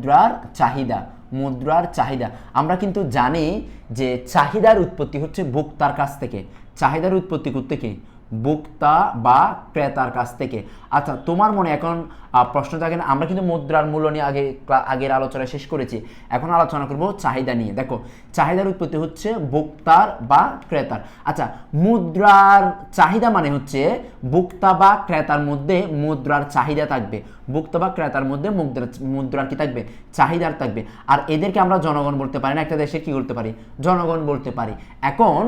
মুদ্রার চাহিদা মুদ্রার চাহিদা। আমরা কিন্তু জানি যে চাহিদার উৎপত্তি হচ্ছে ভোক্তার কাছ থেকে। চাহিদার উৎপত্তি করতে কি? ভোক্তা বা ক্রেতার কাছ থেকে। আচ্ছা তোমার মনে এখন প্রশ্ন থাকে না আমরা কিন্তু মুদ্রার মূল্য নিয়ে আগে আগের আলোচনা শেষ করেছি। এখন আলোচনা করব চাহিদা নিয়ে। দেখো, চাহিদার উৎপত্তি হচ্ছে ভোক্তার বা ক্রেতার। আচ্ছা মুদ্রার চাহিদা মানে হচ্ছে ভোক্তা বা ক্রেতার মধ্যে মুদ্রার চাহিদা থাকবে। ভোক্তা বা ক্রেতার মধ্যে মুদ্রা মুদ্রার কি থাকবে? চাহিদার থাকবে। আর এদেরকে আমরা জনগণ বলতে পারি না, একটা দেশে কি বলতে পারি? জনগণ বলতে পারি। এখন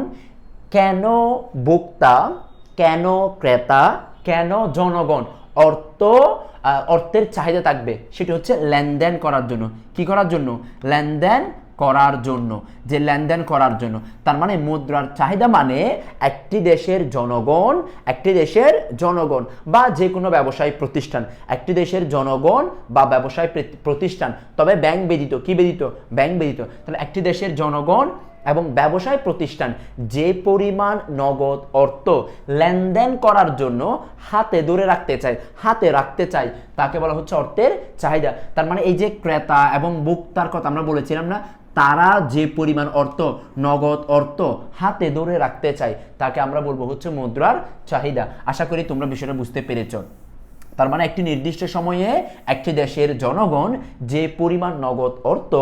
কেন ভোক্তা কেন ক্রেতা, কেন জনগণ? অর্থ অর্থের চাহিদা থাকবে। সেটি হচ্ছে লেনদেন করার জন্য। কি করার জন্য? লেনদেন করার জন্য। যে লেনদেন করার জন্য। তার মানে মুদ্রার চাহিদা মানে একটি দেশের জনগণ, একটি দেশের জনগণ বা যে কোনো ব্যবসায়িক প্রতিষ্ঠান। একটি দেশের জনগণ বা ব্যবসায় প্রতিষ্ঠান। তবে ব্যাংক ব্যতীত। কি ব্যতীত? ব্যাংক ব্যতীত। তাহলে একটি দেশের জনগণ এবং ব্যবসায় প্রতিষ্ঠান যে পরিমাণ নগদ অর্থ লেনদেন করার জন্য হাতে ধরে রাখতে চায়, হাতে রাখতে চায়, তাকে বলা হচ্ছে অর্থের চাহিদা। তার মানে এই যে ক্রেতা এবং ভোক্তার কথা আমরা বলেছিলাম না, তারা যে পরিমাণ অর্থ, নগদ অর্থ হাতে ধরে রাখতে চায়, তাকে আমরা বলব হচ্ছে মুদ্রার চাহিদা। আশা করি তোমরা বিষয়টা বুঝতে পেরেছ। তার মানে একটি নির্দিষ্ট সময়ে একটি দেশের জনগণ যে পরিমাণ নগদ অর্থ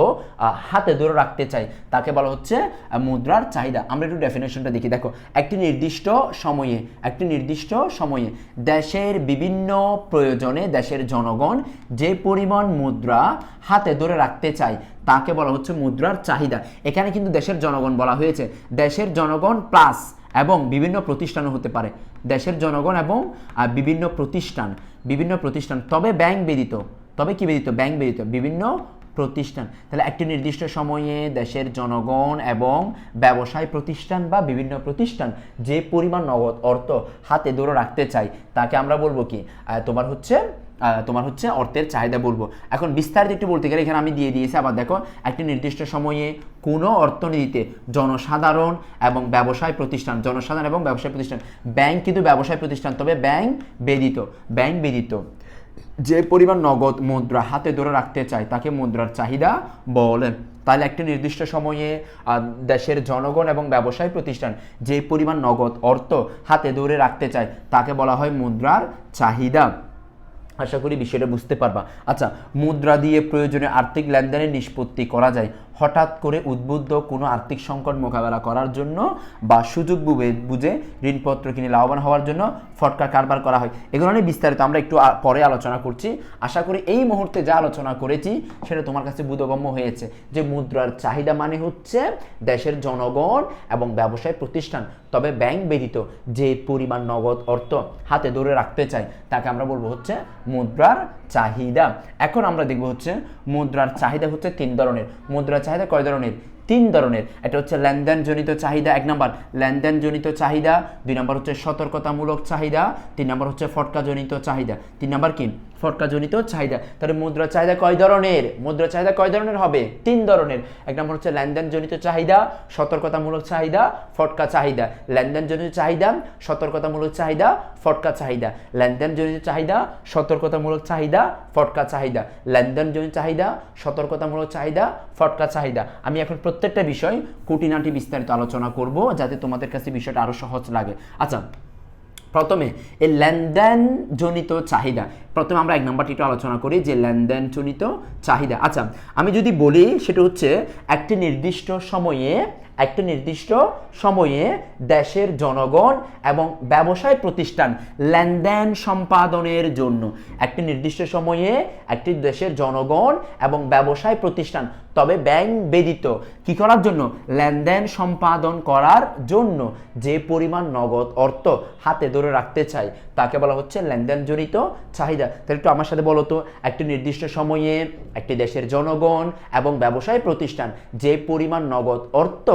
হাতে ধরে রাখতে চায়, তাকে বলা হচ্ছে মুদ্রার চাহিদা। আমরা একটু ডেফিনেশনটা দেখি। দেখো, একটি নির্দিষ্ট সময়ে, একটি নির্দিষ্ট সময়ে দেশের বিভিন্ন প্রয়োজনে দেশের জনগণ যে পরিমাণ মুদ্রা হাতে ধরে রাখতে চায়, তাকে বলা হচ্ছে মুদ্রার চাহিদা। এখানে কিন্তু দেশের জনগণ বলা হয়েছে, দেশের জনগণ প্লাস এবং বিভিন্ন প্রতিষ্ঠানও হতে পারে। দেশের জনগণ এবং বিভিন্ন প্রতিষ্ঠান। বিভিন্ন প্রতিষ্ঠান। তবে ব্যাংক বেদিত তবে কি ব্যতীত? ব্যাংক বেদিত বিভিন্ন প্রতিষ্ঠান। তাহলে একটি নির্দিষ্ট সময়ে দেশের জনগণ এবং ব্যবসায় প্রতিষ্ঠান বা বিভিন্ন প্রতিষ্ঠান যে পরিমাণ নগদ অর্থ হাতে ধরে রাখতে চায়, তাকে আমরা বলব কি? তোমার হচ্ছে তোমার হচ্ছে অর্থের চাহিদা বলব। এখন বিস্তারিত একটু বলতে গেলে এখানে আমি দিয়ে দিয়েছি, আবার দেখো, একটি নির্দিষ্ট সময়ে কোনো অর্থনীতিতে জনসাধারণ এবং ব্যবসায় প্রতিষ্ঠান, জনসাধারণ এবং ব্যবসায় প্রতিষ্ঠান, ব্যাংক কিন্তু ব্যবসায় প্রতিষ্ঠান, তবে ব্যাংক বেদিত ব্যাংক বেদিত যে পরিমাণ নগদ মুদ্রা হাতে ধরে রাখতে চায়, তাকে মুদ্রার চাহিদা বলেন তাহলে একটি নির্দিষ্ট সময়ে দেশের জনগণ এবং ব্যবসায় প্রতিষ্ঠান যে পরিমাণ নগদ, অর্থ হাতে ধরে রাখতে চায়, তাকে বলা হয় মুদ্রার চাহিদা। আশা করি বিষয়টা বুঝতে পারবা। আচ্ছা মুদ্রা দিয়ে প্রয়োজনে আর্থিক লেনদেনের নিষ্পত্তি করা যায়। হঠাৎ করে উদ্বুদ্ধ কোনো আর্থিক সংকট মোকাবেলা করার জন্য বা সুযোগ বুঝে ঋণপত্র কিনে লাভবান হওয়ার জন্য ফটকা কারবার করা হয়। এগুলো নিয়ে বিস্তারিত আমরা একটু পরে আলোচনা করছি। আশা করি এই মুহূর্তে যা আলোচনা করেছি সেটা তোমার কাছে বোধগম্য হয়েছে যে মুদ্রার চাহিদা মানে হচ্ছে দেশের জনগণ এবং ব্যবসায় প্রতিষ্ঠান। তবে ব্যাংক ব্যতীত যে পরিমাণ নগদ অর্থ হাতে ধরে রাখতে চায়, তাকে আমরা বলব হচ্ছে মুদ্রার চাহিদা। এখন আমরা দেখব হচ্ছে মুদ্রার চাহিদা হচ্ছে তিন ধরনের। মুদ্রার চাহিদা কয় ধরনের? তিন ধরনের। এটা হচ্ছে লেনদেনজনিত চাহিদা, এক নম্বর লেনদেনজনিত চাহিদা, দুই নম্বর হচ্ছে সতর্কতামূলক চাহিদা, তিন নম্বর হচ্ছে ফটকাজনিত চাহিদা। তিন নম্বর কি? ফটকাজনিত চাহিদা। তাহলে মুদ্রা চাহিদা কয় ধরনের? মুদ্রা চাহিদা কয় ধরনের হবে? তিন ধরনের। এক নম্বর হচ্ছে লেনদেনজনিত চাহিদা, সতর্কতামূলক চাহিদা, ফটকা চাহিদা। লেনদেনজনিত চাহিদা, সতর্কতামূলক চাহিদা, ফটকা চাহিদা। লেনদেনজনিত চাহিদা, সতর্কতামূলক চাহিদা, ফটকা চাহিদা। লেনদেনজনিত চাহিদা, সতর্কতামূলক চাহিদা, ফটকা চাহিদা। আমি এখন প্রত্যেকটা বিষয় খুঁটিনাটি বিস্তারিত আলোচনা করব যাতে তোমাদের কাছে বিষয়টা আরও সহজ লাগে। আচ্ছা প্রথমে, এই লেনদেনজনিত চাহিদা। প্রথমে আমরা এক নম্বরটি একটু আলোচনা করি, যে লেনদেনজনিত চাহিদা। আচ্ছা আমি যদি বলি, সেটা হচ্ছে একটি নির্দিষ্ট সময়ে একটি নির্দিষ্ট সময়ে দেশের জনগণ এবং ব্যবসায় প্রতিষ্ঠান লেনদেন সম্পাদনের জন্য একটি নির্দিষ্ট সময়ে একটি দেশের জনগণ এবং ব্যবসায় প্রতিষ্ঠান, তবে ব্যাংক ব্যতীত কি করার জন্য? লেনদেন সম্পাদন করার জন্য যে পরিমাণ নগদ অর্থ হাতে ধরে রাখতে চায় তাকে বলা হচ্ছে লেনদেনজনিত চাহিদা। তাহলে একটু আমার সাথে বলো তো, একটি নির্দিষ্ট সময়ে একটি দেশের জনগণ এবং ব্যবসায় প্রতিষ্ঠান যে পরিমাণ নগদ অর্থ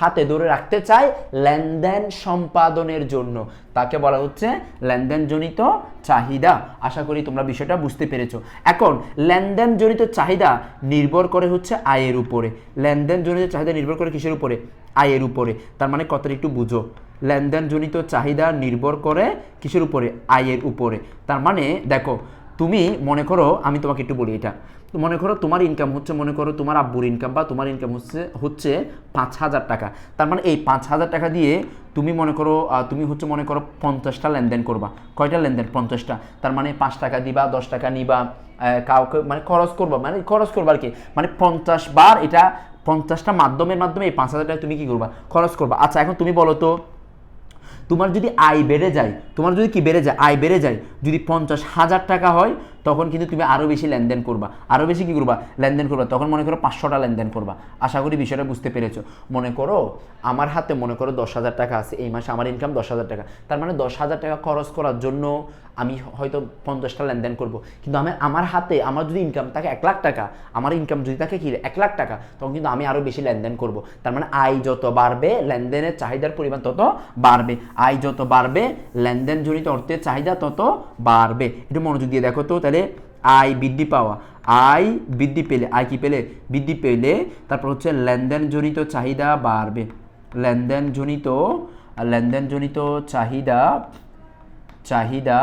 হাতে ধরে রাখতে চায় লেনদেন সম্পাদনের জন্য। তাকে বলা হচ্ছে লেনদেনজনিত চাহিদা। আশা করি তোমরা বিষয়টা বুঝতে পেরেছ। এখন, লেনদেনজনিত চাহিদা নির্ভর করে হচ্ছে আয়ের উপরে। লেনদেনজনিত চাহিদা নির্ভর করে কিসের উপরে? আয়ের উপরে। তার মানে কথাটা একটু বুঝো। লেনদেনজনিত চাহিদা নির্ভর করে কিসের উপরে? আয়ের উপরে। তার মানে দেখো, তুমি মনে করো, আমি তোমাকে একটু বলি এটা। মনে করো তোমার ইনকাম হচ্ছে, মনে করো তোমার আব্বুর ইনকাম বা তোমার ইনকাম হচ্ছে হচ্ছে পাঁচ হাজার টাকা। তার মানে এই পাঁচ হাজার টাকা দিয়ে তুমি মনে করো তুমি হচ্ছে মনে করো পঞ্চাশটা লেনদেন করবা। কয়টা লেনদেন? পঞ্চাশটা। তার মানে পাঁচ টাকা দিবা, দশ টাকা নিবা কাউকে মানে খরচ করবা মানে খরচ করবা আর কি। মানে পঞ্চাশ বার এটা, পঞ্চাশটা মাধ্যমের মাধ্যমে এই পাঁচ হাজার টাকা তুমি কি করবা? খরচ করবা। আচ্ছা এখন তুমি বলো তো, তোমার যদি আয় বেড়ে যায়, তোমার যদি কি বেড়ে যায়? আয় বেড়ে যায়। যদি পঞ্চাশ হাজার টাকা হয় তখন কিন্তু তুমি আরও বেশি লেনদেন করবা। আরও বেশি কী করবা? লেনদেন করবা। তখন মনে করো পাঁচশোটা লেনদেন করবা। আশা করি বিষয়টা বুঝতে পেরেছ। মনে করো আমার হাতে মনে করো দশ হাজার টাকা আছে, এই মাসে আমার ইনকাম দশ হাজার টাকা। তার মানে দশ হাজার টাকা খরচ করার জন্য আমি হয়তো পঞ্চাশটা লেনদেন করব। কিন্তু আমি আমার হাতে আমার যদি ইনকাম থাকে এক লাখ টাকা, আমার ইনকাম যদি থাকে কি এক লাখ টাকা, তখন কিন্তু আমি আরও বেশি লেনদেন করব। তার মানে আয় যত বাড়বে, লেনদেনের চাহিদার পরিমাণ তত বাড়বে। আয় যত বাড়বে, লেনদেন জড়িত অর্থের চাহিদা তত বাড়বে। একটু মনোযোগ দিয়ে দেখো তো, তাহলে আয় বৃদ্ধি পাওয়া। আয় বৃদ্ধি পেলে, আয় কি পেলে? বৃদ্ধি পেলে তারপর হচ্ছে লেনদেন জনিত চাহিদা বাড়বে। লেনদেন জনিত লেনদেন জনিত চাহিদা চাহিদা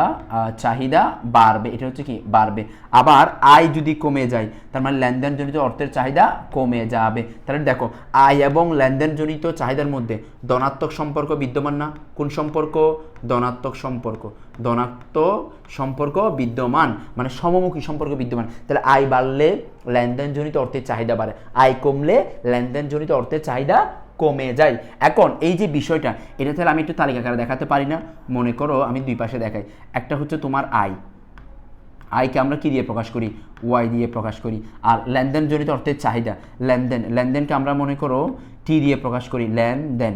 চাহিদা বাড়বে। এটা হচ্ছে কি? বাড়বে। আবার আয় যদি কমে যায়, তার মানে লেনদেনজনিত অর্থের চাহিদা কমে যাবে। তাহলে দেখো, আয় এবং লেনদেনজনিত চাহিদার মধ্যে ধনাত্মক সম্পর্ক বিদ্যমান না? কোন সম্পর্ক? ধনাত্মক সম্পর্ক। ধনাত্মক সম্পর্ক বিদ্যমান। মানে সমমুখী সম্পর্ক বিদ্যমান। তাহলে আয় বাড়লে লেনদেনজনিত অর্থের চাহিদা বাড়ে। আয় কমলে লেনদেনজনিত অর্থের চাহিদা কমে যায়। এখন এই যে বিষয়টা, এটা তাহলে আমি একটু তালিকা করে দেখাতে পারি না? মনে করো আমি দুই পাশে দেখাই। একটা হচ্ছে তোমার আয়। আয়কে আমরা কি দিয়ে প্রকাশ করি? ওয়াই দিয়ে প্রকাশ করি। আর লেনদেন লেনদেনজনিত অর্থের চাহিদা। লেনদেন, লেনদেনকে আমরা মনে করো টি দিয়ে প্রকাশ করি। লেনদেন।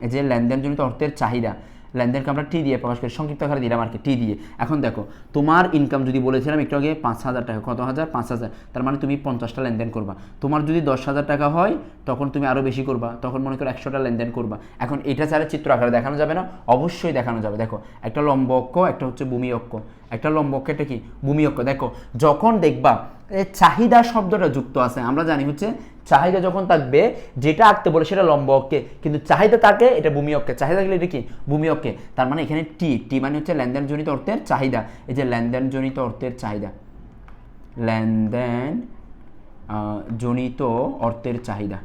এই যে লেনদেন লেনদেনজনিত অর্থের চাহিদা। লেনদেনকে আমরা টি দিয়ে প্রকাশ করি, সংক্ষিপ্ত আকারে দিলাম আর কি টি দিয়ে। এখন দেখো, তোমার ইনকাম যদি বলেছিলাম একটু আগে পাঁচ হাজার টাকা, কত হাজার? পাঁচ হাজার। তার মানে তুমি পঞ্চাশটা লেনদেন করবা। তোমার যদি দশ হাজার টাকা হয়, তখন তুমি আরও বেশি করবা। তখন মনে করো একশোটা লেনদেন করবা। এখন এটা ছাড়া চিত্র আকারে দেখানো যাবে না, অবশ্যই দেখানো যাবে। দেখো, একটা লম্ব অক্ষ, একটা হচ্ছে ভূমি অক্ষ। একটা লম্ব অক্ষ এটা কি? ভূমি অক্ষ। দেখো, যখন দেখবা চাহিদা শব্দটা যুক্ত আছে। আমরা জানি হচ্ছে চাহিদা যখন থাকবে, যেটা আঁকতে বলে সেটা লম্ব অক্ষে। কিন্তু চাহিদা থাকে, এটা ভূমি অক্ষে। চাহিদা থাকলে এটা কি? ভূমি অক্ষে। তার মানে এখানে টি টি মানে হচ্ছে লেনদেনজনিত অর্থের চাহিদা। এই যে লেনদেনজনিত অর্থের চাহিদা। লেনদেন জনিত অর্থের চাহিদা।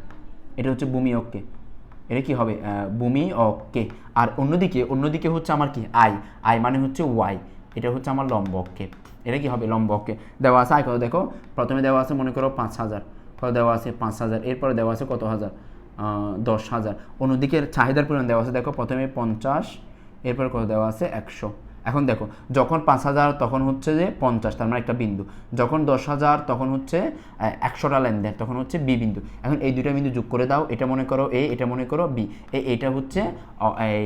এটা হচ্ছে ভূমি অক্ষে। এটা কি হবে? ভূমি অক্ষে। আর অন্যদিকে অন্যদিকে হচ্ছে আমার কি? আই। আই মানে হচ্ছে ওয়াই। এটা হচ্ছে আমার লম্ব অক্ষে। এটা কি হবে? লম্ব অক্ষে। দেওয়া আছে আয় দেখো। প্রথমে দেওয়া আছে, মনে করো, পাঁচ হাজার। দেওয়া আছে পাঁচ হাজার, এরপরে দেওয়া আছে কত হাজার? দশ হাজার। অন্যদিকে চাহিদার পরিমাণ দেওয়া আছে, দেখো প্রথমে পঞ্চাশ, এরপর কত দেওয়া আছে? একশো। এখন দেখো, যখন পাঁচ হাজার, তখন হচ্ছে যে পঞ্চাশ, তার মানে একটা বিন্দু। যখন দশ হাজার, তখন হচ্ছে একশোটা লেনদেন, তখন হচ্ছে বি বিন্দু। এখন এই দুইটা বিন্দু যোগ করে দাও, এটা মনে করো এ, এটা মনে করো বি। এটা হচ্ছে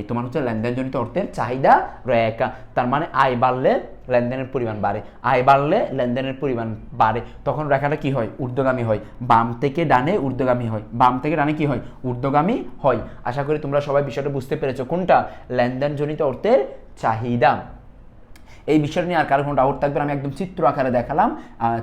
তোমার হচ্ছে লেনদেনজনিত অর্থের চাহিদা রেখা। তার মানে আয় বাড়লে লেনদেনের পরিমাণ বাড়ে। আয় বাড়লে লেনদেনের পরিমাণ বাড়ে। তখন রেখাটা কি হয়? ঊর্ধ্বগামী হয়। বাম থেকে ডানে ঊর্ধ্বগামী হয়। বাম থেকে ডানে কি হয়? ঊর্ধ্বগামী হয়। আশা করি তোমরা সবাই বিষয়টা বুঝতে পেরেছ। কোনটা? লেনদেনজনিত অর্থের চাহিদা এই বিষয়টা নিয়ে আর কারও কোনো ডাউট থাকবে আমি একদম চিত্র আকারে দেখালাম।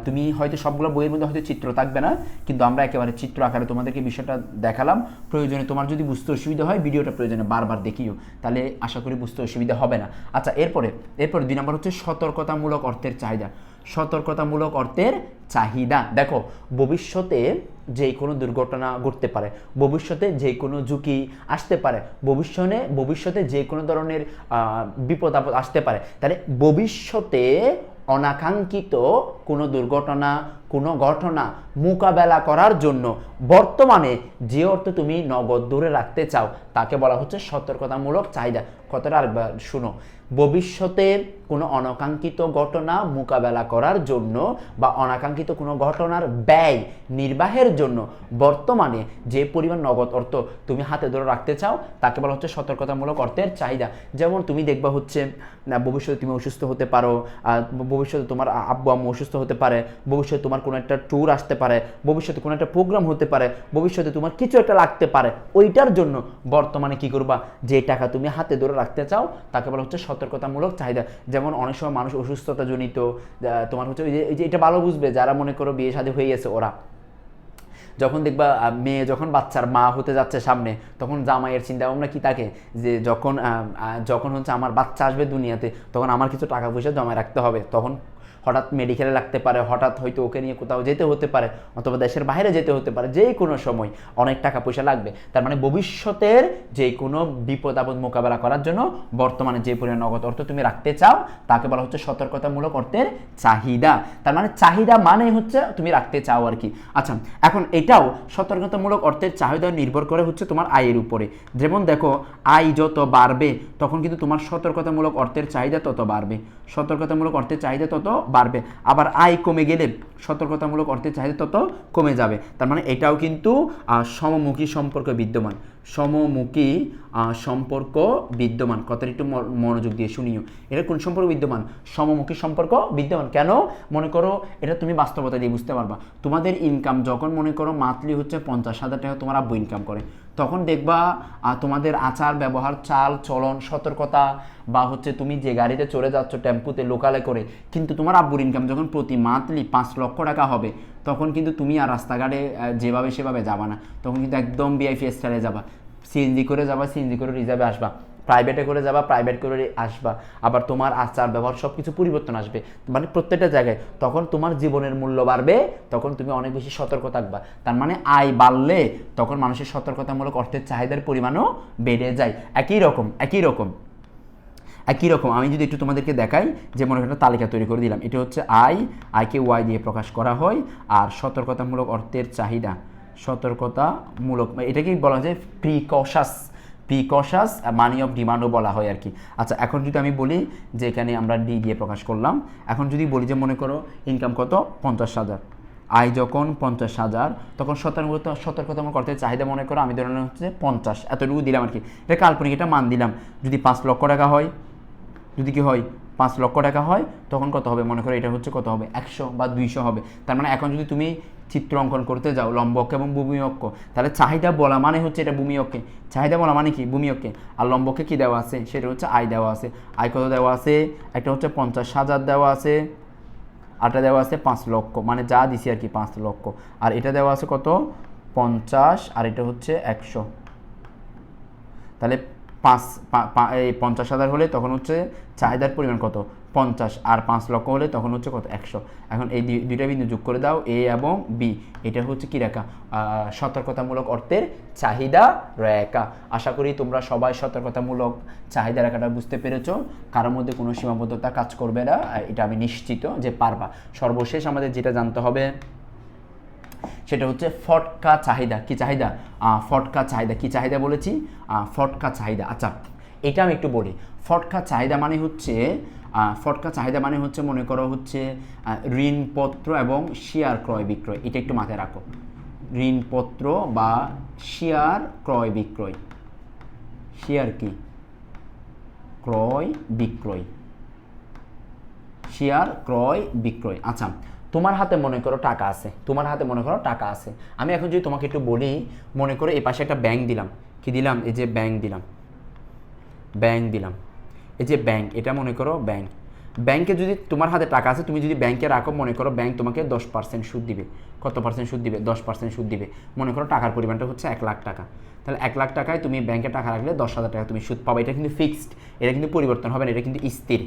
তুমি হয়তো সবগুলো বইয়ের মধ্যে হয়তো চিত্র থাকবে না, কিন্তু আমরা একেবারে চিত্র আকারে তোমাদেরকে বিষয়টা দেখালাম। প্রয়োজনে তোমার যদি বুঝতে অসুবিধা হয়, ভিডিওটা প্রয়োজনে বারবার দেখিও, তাহলে আশা করি বুঝতে অসুবিধা হবে না। আচ্ছা এরপরে এরপরে দুই নম্বর হচ্ছে সতর্কতামূলক অর্থের চাহিদা। সতর্কতামূলক অর্থের চাহিদা। দেখো, ভবিষ্যতে যে কোনো দুর্ঘটনা ঘটতে পারে। ভবিষ্যতে যে কোনো ঝুঁকি আসতে পারে। ভবিষ্যতে ভবিষ্যতে যে কোনো ধরনের বিপদ আপদ আসতে পারে। তাহলে ভবিষ্যতে অনাকাঙ্ক্ষিত কোনো দুর্ঘটনা, কোনো ঘটনা মোকাবেলা করার জন্য বর্তমানে যে অর্থ তুমি নগদ দূরে রাখতে চাও, তাকে বলা হচ্ছে সতর্কতামূলক চাহিদা। কথাটা আরেকবার শুনো। ভবিষ্যতে কোনো অনাকাঙ্ক্ষিত ঘটনা মোকাবেলা করার জন্য বা অনাকাঙ্ক্ষিত কোনো ঘটনার ব্যয় নির্বাহের জন্য বর্তমানে যে পরিমাণ নগদ অর্থ তুমি হাতে ধরে রাখতে চাও, তাকে বলা হচ্ছে সতর্কতামূলক অর্থের চাহিদা। যেমন তুমি দেখবা হচ্ছে ভবিষ্যতে তুমি অসুস্থ হতে পারো ভবিষ্যতে তোমার আব্বু আম্মু অসুস্থ হতে পারে, ভবিষ্যতে তোমার কোনো একটা ট্যুর আসতে পারে, ভবিষ্যতে কোনো একটা প্রোগ্রাম হতে পারে, ভবিষ্যতে তোমার কিছু একটা লাগতে পারে, ওইটার জন্য বর্তমানে কি করবা? যে টাকা তুমি হাতে ধরে রাখতে চাও, তাকে বলা হচ্ছে সতর্কতামূলক চাহিদা। যেমন অনেক সময় মানুষ অসুস্থতা জনিত তোমার হচ্ছে ওই যে, এই যে এটা ভালো বুঝবে, যারা মনে করো বিয়ে শাদী হয়ে গেছে ওরা। যখন দেখবা মেয়ে যখন বাচ্চার মা হতে যাচ্ছে সামনে, তখন জামাইয়ের চিন্তা ভাবনা কি থাকে যে যখন যখন হচ্ছে আমার বাচ্চা আসবে দুনিয়াতে, তখন আমার কিছু টাকা পয়সা জমা রাখতে হবে। তখন হঠাৎ মেডিকেলে লাগতে পারে, হঠাৎ হয়তো ওকে নিয়ে কোথাও যেতে হতে পারে, অথবা দেশের বাইরে যেতে হতে পারে যে কোনো সময় অনেক টাকা পয়সা লাগবে। তার মানে ভবিষ্যতের যে কোনো বিপদ আপদ মোকাবেলা করার জন্য বর্তমানে যে পরিমাণ নগদ অর্থ তুমি রাখতে চাও, তাকে বলা হচ্ছে সতর্কতামূলক অর্থের চাহিদা। তার মানে চাহিদা মানে হচ্ছে তুমি রাখতে চাও আর কি। আচ্ছা এখন এটাও সতর্কতামূলক অর্থের চাহিদা নির্ভর করে হচ্ছে তোমার আয়ের উপরে। যেমন দেখো, আয় যত বাড়বে, তখন কিন্তু তোমার সতর্কতামূলক অর্থের চাহিদা তত বাড়বে। সতর্কতামূলক অর্থের চাহিদা তত বাড়বে। আবার আয় কমে গেলে সতর্কতামূলক অর্থের চাহিদা তত কমে যাবে। তার মানে এটাও কিন্তু সমমুখী সম্পর্ক বিদ্যমান। সমমুখী সম্পর্ক বিদ্যমান। কথাটা একটু মনোযোগ দিয়ে শুনিও। এটা কোন সম্পর্ক বিদ্যমান? সমমুখী সম্পর্ক বিদ্যমান। কেন? মনে করো, এটা তুমি বাস্তবতা দিয়ে বুঝতে পারবা। তোমাদের ইনকাম যখন মনে করো মান্থলি হচ্ছে পঞ্চাশ হাজার টাকা তোমার আব্বু ইনকাম করে। তখন দেখবা তোমাদের আচার, ব্যবহার, চাল, চলন, সতর্কতা বা হচ্ছে তুমি যে গাড়িতে চলে যাচ্ছ টেম্পুতে লোকালে করে, কিন্তু তোমার আব্বুর ইনকাম যখন প্রতি মান্থলি পাঁচ লক্ষ টাকা হবে, তখন কিন্তু তুমি আর রাস্তাঘাটে যেভাবে সেভাবে যাবা না। তখন কিন্তু একদম বিআইপি স্টাইলে যাবা। সিএনজি করে যাবা সিএনজি করে রিজার্ভে আসবা। প্রাইভেটে করে যাবা প্রাইভেট করে আসবা। আবার তোমার আচার, ব্যবহার সব কিছু পরিবর্তন আসবে। মানে প্রত্যেকটা জায়গায়। তখন তোমার জীবনের মূল্য বাড়বে, তখন তুমি অনেক বেশি সতর্ক থাকবা। তার মানে আয় বাড়লে তখন মানুষের সতর্কতামূলক অর্থের চাহিদার পরিমাণও বেড়ে যায়। একই রকম একই রকম। একই রকম। আমি যদি একটু তোমাদেরকে দেখাই যে মনে একটা তালিকা তৈরি করে দিলাম। এটা হচ্ছে আই আইকে ওয়াই দিয়ে প্রকাশ করা হয়। আর সতর্কতামূলক অর্থের চাহিদা, সতর্কতামূলক এটাকেই বলা যায় প্রিকশাস প্রিকশাস মানি অফ ডিমান্ডও বলা হয় আর কি আচ্ছা এখন যদি আমি বলি যে এখানে আমরা ডি দিয়ে প্রকাশ করলাম, এখন যদি বলি যে মনে করো ইনকাম কত? পঞ্চাশ হাজার। আয় যখন পঞ্চাশ হাজার, তখন সতর্ক সতর্কতম করতে চাহিদা মনে করো আমি ধরে হচ্ছে পঞ্চাশ। এতটুকু দিলাম আর কি এটা কাল্পনিক এটা মান দিলাম। যদি পাঁচ লক্ষ টাকা হয় যদি কি হয় পাঁচ লক্ষ টাকা হয়, তখন কত হবে? মনে করো এটা হচ্ছে কত হবে? একশো বা দুইশো হবে। তার মানে এখন যদি তুমি চিত্র অঙ্কন করতে যাও, লম্ব অক্ষ এবং ভূমি অক্ষ, তাহলে চাহিদা বলা মানে হচ্ছে এটা ভূমি অক্ষে। চাহিদা বলা মানে কি? ভূমি অক্ষে। আর লম্বকে কী দেওয়া আছে? সেটা হচ্ছে আয় দেওয়া আছে। আয় কত দেওয়া আছে? একটা হচ্ছে পঞ্চাশ হাজার দেওয়া আছে। আরটা দেওয়া আছে পাঁচ লক্ষ। মানে যা দিছি আর কি, পাঁচ লক্ষ। আর এটা দেওয়া আছে কত? পঞ্চাশ। আর এটা হচ্ছে একশো। তাহলে পাঁচ এই পঞ্চাশ হাজার হলে তখন হচ্ছে চাহিদার পরিমাণ কত? পঞ্চাশ আর পাঁচ লক্ষ হলে তখন হচ্ছে কত? একশো। এখন এই দুই- দুইটা বিন্দু যোগ করে দাও, এ এবং বি। এটা হচ্ছে কী রেখা? সতর্কতামূলক অর্থের চাহিদা রেখা। আশা করি তোমরা সবাই সতর্কতামূলক চাহিদা রেখাটা বুঝতে পেরেছ। কারোর মধ্যে কোনো সীমাবদ্ধতা কাজ করবে না। এটা আমি নিশ্চিত যে পারবা। সর্বশেষ আমাদের যেটা জানতে হবে সেটা হচ্ছে ফটকা চাহিদা। কি চাহিদা? ফটকা চাহিদা। কি চাহিদা বলেছি? ফটকা চাহিদা। আচ্ছা এটা আমি একটু বলি। ফটকা চাহিদা মানে হচ্ছে ফটকা চাহিদা মানে হচ্ছে মনে করো হচ্ছে ঋণপত্র এবং শেয়ার ক্রয় বিক্রয়। এটা একটু মাথায় রাখো। ঋণপত্র বা শেয়ার ক্রয় বিক্রয়। শেয়ার কি? ক্রয় বিক্রয়। শেয়ার ক্রয় বিক্রয়। আচ্ছা তোমার হাতে মনে করো টাকা আছে, তোমার হাতে মনে করো টাকা আছে। আমি এখন যদি তোমাকে একটু বলি, মনে করো এই পাশে একটা ব্যাংক দিলাম। কি দিলাম? এই যে ব্যাংক দিলাম। ব্যাংক দিলাম। এই যে ব্যাংক এটা মনে করো ব্যাংক ব্যাংকে যদি তোমার হাতে টাকা আছে, তুমি যদি ব্যাংকে রাখো, মনে করো ব্যাংক তোমাকে দশ পার্সেন্ট সুদ দিবে। কত পার্সেন্ট সুদ দিবে? দশ পার্সেন্ট সুদ দিবে। মনে করো টাকার পরিমাণটা হচ্ছে এক লাখ টাকা। তাহলে এক লাখ টাকায় তুমি ব্যাংকে টাকা রাখলে দশ হাজার টাকা তুমি সুদ পাবে। এটা কিন্তু ফিক্সড এটা কিন্তু পরিবর্তন হবে না, এটা কিন্তু স্থির।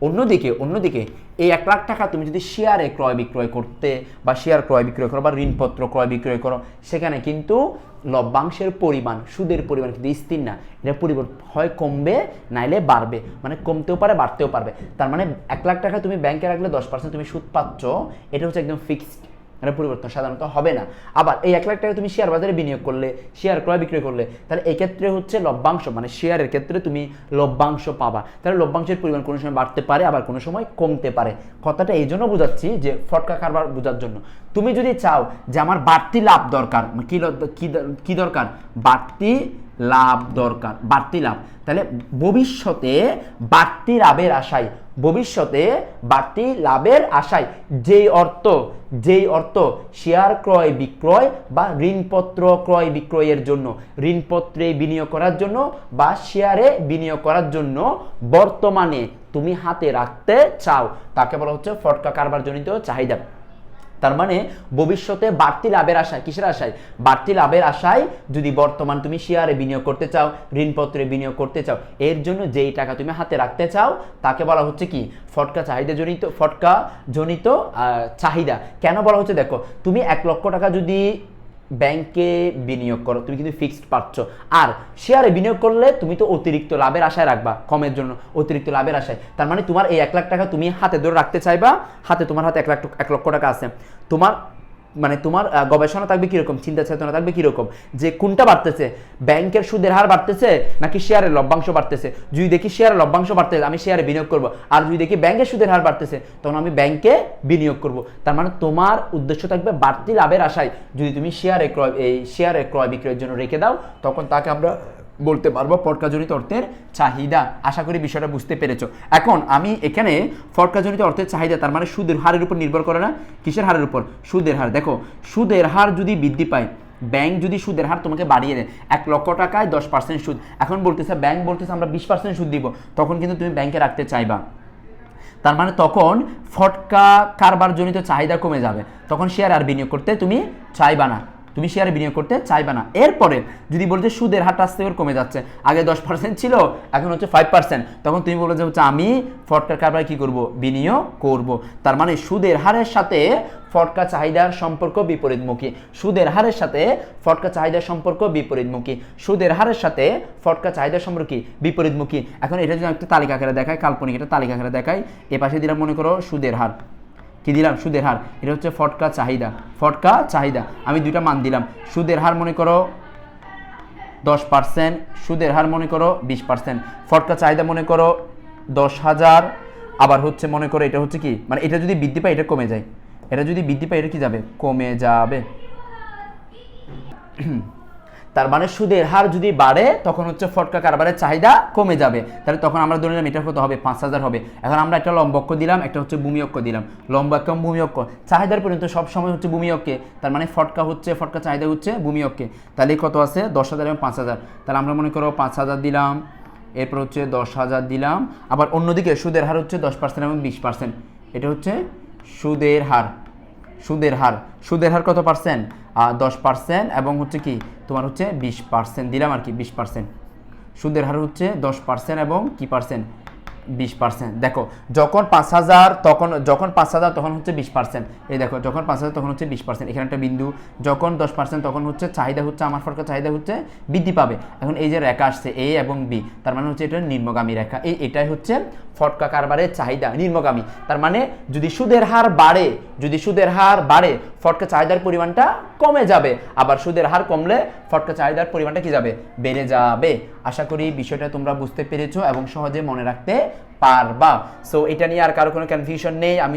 অন্যদিকে অন্যদিকে, এই এক লাখ টাকা তুমি যদি শেয়ারে ক্রয় বিক্রয় করতে বা শেয়ার ক্রয় বিক্রয় করো বা ঋণপত্র ক্রয় বিক্রয় করো, সেখানে কিন্তু লভ্যাংশের পরিমাণ, সুদের পরিমাণ কিন্তু স্থির না। এটা পরিবর্তন হয় কমবে, নাইলে বাড়বে। মানে কমতেও পারে, বাড়তেও পারবে। তার মানে এক লাখ টাকা তুমি ব্যাংকে রাখলে দশ পার্সেন্ট তুমি সুদ পাচ্ছ, এটা হচ্ছে একদম ফিক্সড এটা পরিবর্তন সাধারণত হবে না। আবার এই এক লাখ টাকা তুমি শেয়ার বাজারে বিনিয়োগ করলে শেয়ার ক্রয় বিক্রয় করলে, তাহলে এই ক্ষেত্রে হচ্ছে লভ্যাংশ মানে শেয়ারের ক্ষেত্রে তুমি লভ্যাংশ পাবা। তাহলে লভ্যাংশের পরিমাণ কোনো সময় বাড়তে পারে, আবার কোনো সময় কমতে পারে। কথাটা এই জন্য বোঝাচ্ছি যে ফটকা কারবার বোঝার জন্য। তুমি যদি চাও যে আমার বাড়তি লাভ দরকার কি ল- কি দরকার? বাড়তি লাভ দরকার, বাড়তি লাভ। তাহলে ভবিষ্যতে বাড়তি লাভের আশায়, ভবিষ্যতে বাড়তি লাভের আশায় যেই অর্থ যেই অর্থ শেয়ার ক্রয়, বিক্রয় বা ঋণপত্র ক্রয়, বিক্রয়ের জন্য, ঋণপত্রে বিনিয়োগ করার জন্য বা শেয়ারে বিনিয়োগ করার জন্য বর্তমানে তুমি হাতে রাখতে চাও, তাকে বলা হচ্ছে ফটকা কারবার জনিত চাহিদা। তার মানে ভবিষ্যতে বাড়তি লাভের আশায়, কিসের আশায়? বাড়তি লাভের আশায় যদি বর্তমান তুমি শেয়ারে বিনিয়োগ করতে চাও, ঋণপত্রে বিনিয়োগ করতে চাও, এর জন্য যেই টাকা তুমি হাতে রাখতে চাও, তাকে বলা হচ্ছে কি? ফটকা চাহিদা জনিত, ফটকা জনিত চাহিদা। কেন বলা হচ্ছে দেখো? তুমি এক লক্ষ টাকা যদি ব্যাংকে বিনিয়োগ করো, তুমি কিন্তু ফিক্সড পাচ্ছ। আর শেয়ারে বিনিয়োগ করলে তুমি তো অতিরিক্ত লাভের আশায় রাখবা, কমের জন্য অতিরিক্ত লাভের আশায়। তার মানে তোমার এই এক লাখ টাকা তুমি হাতে ধরে রাখতে চাইবা, হাতে তোমার হাতে এক লাখ এক লক্ষ টাকা আছে। তোমার মানে তোমার গবেষণা থাকবে কীরকম, চিন্তা চেতনা থাকবে কীরকম? যে কোনটা বাড়তেছে? ব্যাংকের সুদের হার বাড়তেছে নাকি শেয়ারের লভ্যাংশ বাড়তেছে? যদি দেখি শেয়ারের লভ্যাংশ বাড়তেছে, আমি শেয়ারে বিনিয়োগ করব। আর যদি দেখি ব্যাংকের সুদের হার বাড়তেছে, তখন আমি ব্যাংকে বিনিয়োগ করব। তার মানে তোমার উদ্দেশ্য থাকবে বাড়তি লাভের আশায় যদি তুমি শেয়ারে ক্রয়, এই শেয়ারে ক্রয় বিক্রয়ের জন্য রেখে দাও, তখন তাকে আমরা বলতে পারব ফটকাজনিত অর্থের চাহিদা। আশা করি বিষয়টা বুঝতে পেরেছ। এখন আমি এখানে ফটকাজনিত অর্থের চাহিদা, তার মানে সুদের হারের উপর নির্ভর করে না, কিসের হারের উপর? সুদের হার। দেখো, সুদের হার যদি বৃদ্ধি পায়, ব্যাংক যদি সুদের হার তোমাকে বাড়িয়ে দেয়, এক লক্ষ টাকায় দশ পার্সেন্ট সুদ। এখন বলতেছে, ব্যাংক বলতেছে, আমরা বিশ পার্সেন্ট সুদ দিব। তখন কিন্তু তুমি ব্যাংকে রাখতে চাইবা। তার মানে তখন ফটকা কারবারজনিত চাহিদা কমে যাবে। তখন শেয়ার আর বিনিয়োগ করতে তুমি চাইবা না। তুমি শেয়ারে বিনিয়োগ করতে চাইবে না। এরপরে যদি বলতে সুদের হারটা আস্তে করে কমে যাচ্ছে, আগে দশ পার্সেন্ট ছিল, এখন হচ্ছে ফাইভ পার্সেন্ট তখন তুমি বলবে যে হচ্ছে আমি ফটকার কারবার কি করব? বিনিয়োগ করব। তার মানে সুদের হারের সাথে ফটকা চাহিদার সম্পর্ক বিপরীতমুখী। সুদের হারের সাথে ফটকা চাহিদার সম্পর্ক বিপরীতমুখী। সুদের হারের সাথে ফটকা চাহিদার সম্পর্ক বিপরীতমুখী। এখন এটা যদি একটা তালিকা আকারে দেখায় কাল্পনিক এটা তালিকা আকারে দেখায় এ পাশে দিলাম মনে করো সুদের হার। কি দিলাম? সুদের হার। এটা হচ্ছে ফটকা চাহিদা। ফটকা চাহিদা। আমি দুইটা মান দিলাম। সুদের হার মনে করো দশ পার্সেন্ট, সুদের হার মনে করো বিশ পার্সেন্ট। ফটকা চাহিদা মনে করো দশ হাজার, আবার হচ্ছে মনে করো এটা হচ্ছে কি? মানে এটা যদি বৃদ্ধি পায়, এটা কমে যায়। এটা যদি বৃদ্ধি পায়, এটা কি যাবে? কমে যাবে। তার মানে সুদের হার যদি বাড়ে, তখন হচ্ছে ফটকা কারবারের চাহিদা কমে যাবে। তাহলে তখন আমরা ধরে নিলাম এটা কত হবে? পাঁচ হাজার হবে। এখন আমরা একটা লম্বক্ষ দিলাম, একটা হচ্ছে ভূমি ভূমিয়ক্ষ দিলাম। লম্বাক্ষ ভূমিয়ক্ষ। চাহিদার পর্যন্ত সবসময় হচ্ছে ভূমি ভূমিয়ক্ষে তার মানে ফটকা হচ্ছে, ফটকা চাহিদা হচ্ছে ভূমি ভূমিয়ক্ষে তাহলে কত আছে? দশ হাজার এবং পাঁচ হাজার। তাহলে আমরা মনে করো পাঁচ হাজার দিলাম, এরপর হচ্ছে দশ হাজার দিলাম। আবার অন্যদিকে সুদের হার হচ্ছে দশ পার্সেন্ট এবং বিশ পার্সেন্ট এটা হচ্ছে সুদের হার। সুদের হার। সুদের হার কত পার্সেন্ট দশ পার্সেন্ট এবং হচ্ছে কি, তোমার হচ্ছে বিশ পার্সেন্ট দিলাম আর কি, বিশ পার্সেন্ট সুদের হার হচ্ছে দশ পার্সেন্ট এবং কি পার্সেন্ট বিশ পার্সেন্ট দেখো, যখন পাঁচ হাজার, তখন, যখন পাঁচ হাজার, তখন হচ্ছে বিশ পার্সেন্ট এই দেখো, যখন পাঁচ হাজার, তখন হচ্ছে বিশ পার্সেন্ট এখানে একটা বিন্দু। যখন দশ পার্সেন্ট তখন হচ্ছে চাহিদা হচ্ছে, আমার ফটকা চাহিদা হচ্ছে বৃদ্ধি পাবে। এখন এই যে রেখা আসছে, এ এবং বি, তার মানে হচ্ছে এটা নিম্নগামী রেখা। এই, এটাই হচ্ছে ফটকা কারবারের চাহিদা, নিম্নগামী। তার মানে যদি সুদের হার বাড়ে, যদি সুদের হার বাড়ে, ফটকা চাহিদার পরিমাণটা কমে যাবে। আবার সুদের হার কমলে ফটকা চাহিদার পরিমাণটা কি যাবে? বেড়ে যাবে। আশা করি বিষয়টা তোমরা বুঝতে পেরেছ এবং সহজে মনে রাখতে পারবা। সো এটা নিয়ে আর কারও কোনো কনফিউশন নেই। আমি